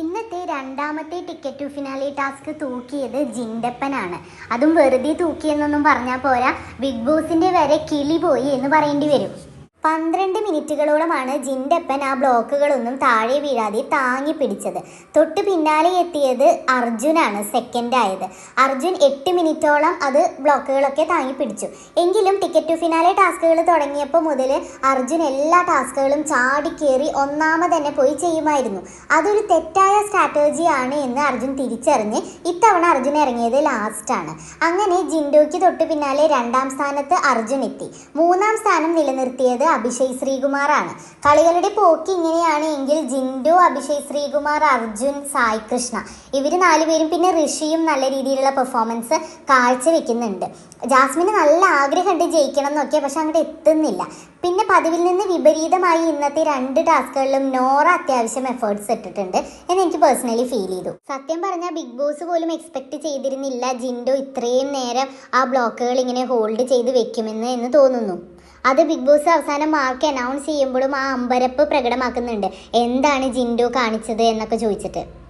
ഇന്നത്തെ രണ്ടാമത്തെ ticket to finale task തൂക്കിയത് ജിൻഡപ്പനാണ്. അതും വെറുതെ തൂക്കിയെന്നൊന്നും പറഞ്ഞാൽ പോരാ. ബിഗ് ബോസിന്റെ വരെ കിളി പോയി എന്ന് പറയേണ്ടി വരും. പന്ത്രണ്ട് മിനിറ്റുകളോളമാണ് ജിൻഡപ്പൻ ആ ബ്ലോക്കുകളൊന്നും താഴെ വീഴാതെ താങ്ങി പിടിച്ചത്. തൊട്ട് പിന്നാലെ എത്തിയത് അർജുനാണ് സെക്കൻഡ് ആയത് അർജുൻ എട്ട് മിനിറ്റോളം അത് ബ്ലോക്കുകളൊക്കെ താങ്ങി പിടിച്ചു. എങ്കിലും ടിക്കറ്റ് ടു ഫിനാലെ ടാസ്കുകൾ തുടങ്ങിയപ്പോൾ മുതൽ അർജുൻ എല്ലാ ടാസ്കുകളും ചാടിക്കേറി ഒന്നാമത് തന്നെ പോയി ചെയ്യുമായിരുന്നു. അതൊരു തെറ്റായ സ്ട്രാറ്റജിയാണ് എന്ന് അർജുൻ തിരിച്ചറിഞ്ഞ് ഇത്തവണ അർജുൻ ഇറങ്ങിയത് ലാസ്റ്റാണ്. അങ്ങനെ ജിൻഡോയ്ക്ക് തൊട്ട് പിന്നാലെ രണ്ടാം സ്ഥാനത്ത് അർജുൻ എത്തി. മൂന്നാം സ്ഥാനം നിലനിർത്തിയത് അഭിഷേക് ശ്രീകുമാറാണ്. കളികളുടെ പോക്ക് ഇങ്ങനെയാണ്. എങ്കിൽ ജിൻഡു അഭിഷേക് ശ്രീകുമാർ അർജുൻ സായി കൃഷ്ണ ഇവർ നാലുപേരും പിന്നെ ഋഷിയും നല്ല രീതിയിലുള്ള പെർഫോമൻസ് കാഴ്ചവെക്കുന്നുണ്ട് ജാസ്മിന് നല്ല ആഗ്രഹമുണ്ട് ജയിക്കണം എന്നൊക്കെ പക്ഷെ അങ്ങോട്ട് എത്തുന്നില്ല. പിന്നെ പതിവിൽ നിന്ന് വിപരീതമായി ഇന്നത്തെ രണ്ട് ടാസ്കുകളിലും നോറ അത്യാവശ്യം എഫേർട്സ് ഇട്ടിട്ടുണ്ട് എന്ന് എനിക്ക് പേഴ്സണലി ഫീൽ ചെയ്തു. സത്യം പറഞ്ഞാൽ ബിഗ് ബോസ് പോലും എക്സ്പെക്ട് ചെയ്തിരുന്നില്ല ജിൻഡോ ഇത്രയും നേരം ആ ബ്ലോക്കുകൾ ഇങ്ങനെ ഹോൾഡ് ചെയ്ത് വെക്കുമെന്ന് എന്ന് തോന്നുന്നു. അത് ബിഗ് ബോസ് അവസാനം മാർക്ക് അനൗൺസ് ചെയ്യുമ്പോഴും ആ അമ്പരപ്പ് പ്രകടമാക്കുന്നുണ്ട്. എന്താണ് ജിൻഡു കാണിച്ചത് എന്നൊക്കെ ചോദിച്ചിട്ട്.